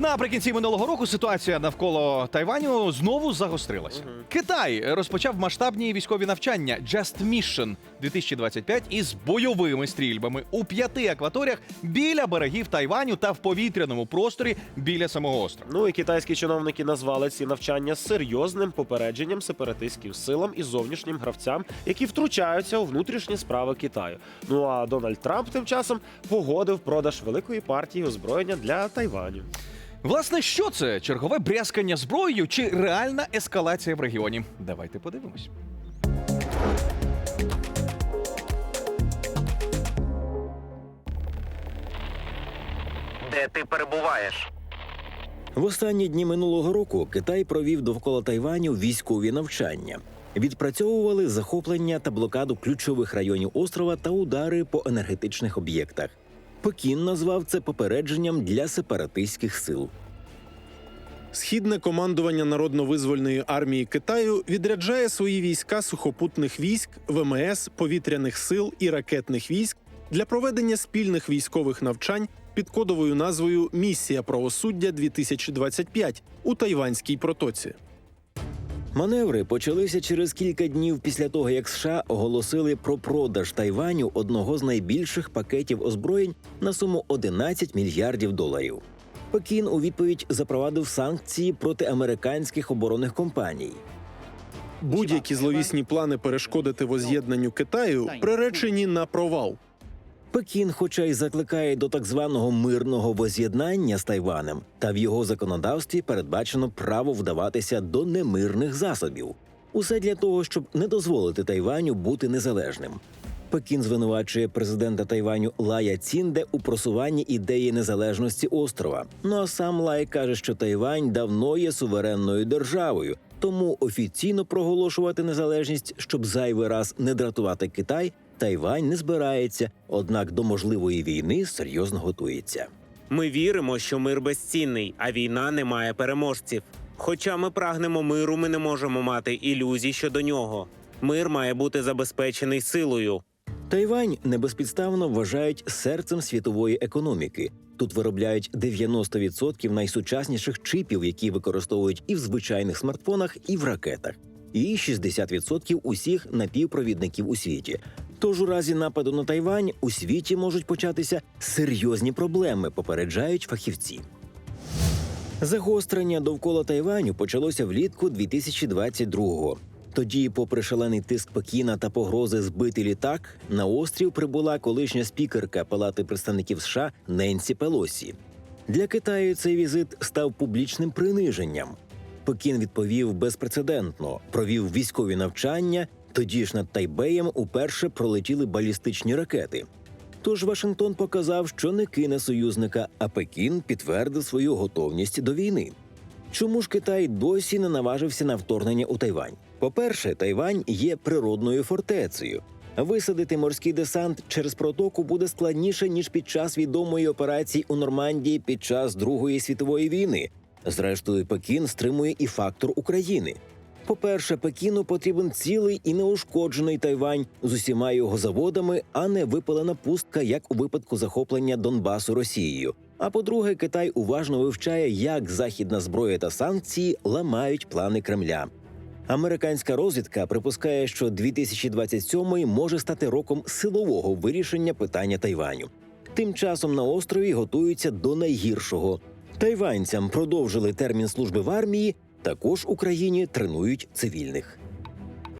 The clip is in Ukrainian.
Наприкінці минулого року ситуація навколо Тайваню знову загострилася. Китай розпочав масштабні військові навчання Just Mission 2025 із бойовими стрільбами у п'яти акваторіях біля берегів Тайваню та в повітряному просторі біля самого острова. Ну і китайські чиновники назвали ці навчання серйозним попередженням сепаратистським силам і зовнішнім гравцям, які втручаються у внутрішні справи Китаю. Ну а Дональд Трамп тим часом погодив продаж великої партії озброєння для Тайваню. Власне, що це? Чергове брязкання зброєю чи реальна ескалація в регіоні? Давайте подивимось. Де ти перебуваєш? В останні дні минулого року Китай провів довкола Тайваню військові навчання. Відпрацьовували захоплення та блокаду ключових районів острова та удари по енергетичних об'єктах. Пекін назвав це попередженням для сепаратистських сил. Східне командування Народно-визвольної армії Китаю відряджає свої війська сухопутних військ, ВМС, повітряних сил і ракетних військ для проведення спільних військових навчань під кодовою назвою Місія правосуддя 2025 у Тайванській протоці. Маневри почалися через кілька днів після того, як США оголосили про продаж Тайваню одного з найбільших пакетів озброєнь на суму 11 мільярдів доларів. Пекін у відповідь запровадив санкції проти американських оборонних компаній. Будь-які зловісні плани перешкодити воз'єднанню Китаю приречені на провал. Пекін, хоча й закликає до так званого мирного воз'єднання з Тайванем, та в його законодавстві передбачено право вдаватися до немирних засобів. Усе для того, щоб не дозволити Тайваню бути незалежним. Пекін звинувачує президента Тайваню Лая Цінде у просуванні ідеї незалежності острова. Ну а сам Лай каже, що Тайвань давно є суверенною державою, тому офіційно проголошувати незалежність, щоб зайвий раз не дратувати Китай, Тайвань не збирається, однак до можливої війни серйозно готується. Ми віримо, що мир безцінний, а війна не має переможців. Хоча ми прагнемо миру, ми не можемо мати ілюзій щодо нього. Мир має бути забезпечений силою. Тайвань небезпідставно вважають серцем світової економіки. Тут виробляють 90% найсучасніших чипів, які використовують і в звичайних смартфонах, і в ракетах, і 60% усіх напівпровідників у світі. Тож у разі нападу на Тайвань у світі можуть початися серйозні проблеми, попереджають фахівці. Загострення довкола Тайваню почалося влітку 2022-го. Тоді, попри шалений тиск Пекіна та погрози збити літак, на острів прибула колишня спікерка Палати представників США Ненсі Пелосі. Для Китаю цей візит став публічним приниженням. Пекін відповів безпрецедентно, провів військові навчання. Тоді ж над Тайбеєм уперше пролетіли балістичні ракети. Тож Вашингтон показав, що не кине союзника, а Пекін підтвердив свою готовність до війни. Чому ж Китай досі не наважився на вторгнення у Тайвань? По-перше, Тайвань є природною фортецею. Висадити морський десант через протоку буде складніше ніж під час відомої операції у Нормандії під час Другої світової війни. Зрештою, Пекін стримує і фактор України. По-перше, Пекіну потрібен цілий і неушкоджений Тайвань з усіма його заводами, а не випалена пустка, як у випадку захоплення Донбасу Росією. А по-друге, Китай уважно вивчає, як західна зброя та санкції ламають плани Кремля. Американська розвідка припускає, що 2027 може стати роком силового вирішення питання Тайваню. Тим часом на острові готуються до найгіршого. Тайванцям продовжили термін служби в армії. Також Україні тренують цивільних.